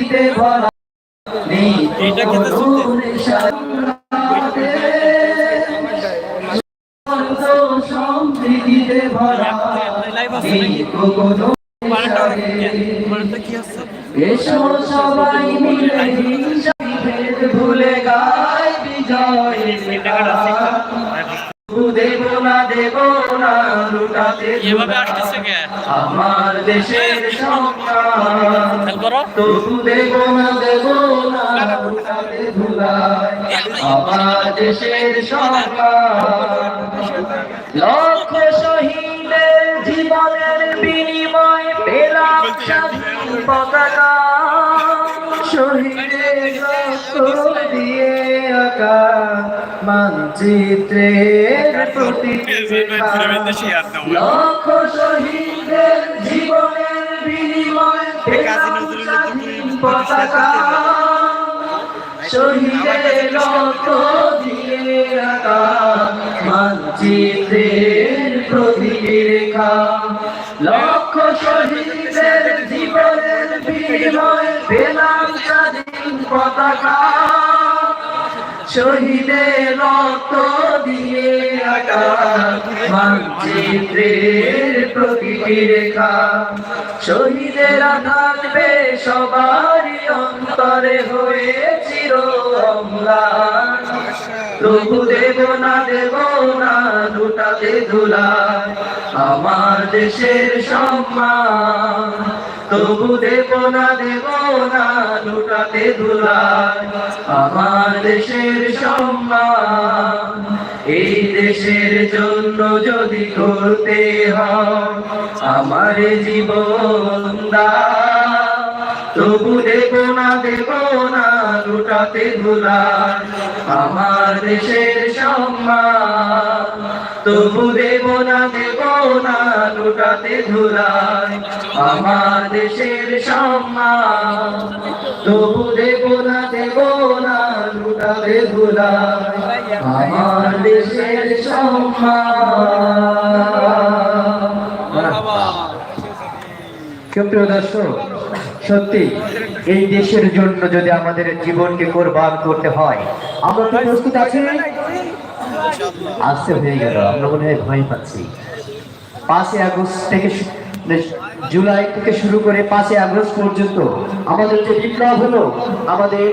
স্মৃতিতে ভরা নেই। সমৃদ্ধিতে ভরা এসো সবাই মিলে ভুলে গাই বিজয়। দেব না দেব না লুটাতে এভাবে আসতেছে কে? আমার দেশের সম্মান তবু দেব না দেব না লুটাতে ধুলাই আমার দেশের সম্মান লক্ষ শহীদের জীবনের বিনিময় পেলাম পতাকা। শহীদের রক্ত দিয়ে আঁকা। মানচিত্রের প্রতিটি। লক্ষ শহীদের জীবনের বিনিময় পতাকা। শহীদের রক্ত দিয়ে আঁকা মানচিত্রের প্রতিটি রেখা। লক্ষ শহীদের জীবনের বিনিময় পেলাম স্বাধীন পতাকা। শহীদের রক্ত দিয়ে মানচিত্রের প্রতিটি রেখা। শহীদেরা থাকবে সবারই অন্তরে হয়ে চির তবু দেব না দেব না লুটাতে ধুলায় আমার দেশের সম্মান। তবু দেব না দেব না, লুটাতে ধুলায় আমার দেশের সম্মান, এই দেশের জন্য যদি করতে হয়, আমার জীবন দান। তবু দেব না দেব না, লুটাতে ধুলায় আমার দেশের সম্মান তবু দেব না দেব না লুটাতে ধুলায় আমার দেশের সম্মান। তবু দেব না দেব না লুটাতে ধুলায় আমার দেশের সম্মান। সুপ্রিয় দর্শক সত্যি এই দেশের জন্য যদি আমাদের জীবনকে কোরবান করতে হয় আমরা কি প্রস্তুত আছি? আসতে হয়ে গেল। আমরা মনে হয় ভয় পাচ্ছি। পাঁচই আগস্ট থেকে জুলাই থেকে শুরু করে পাঁচই আগস্ট পর্যন্ত আমাদের যে বিপ্লব হলো, আমাদের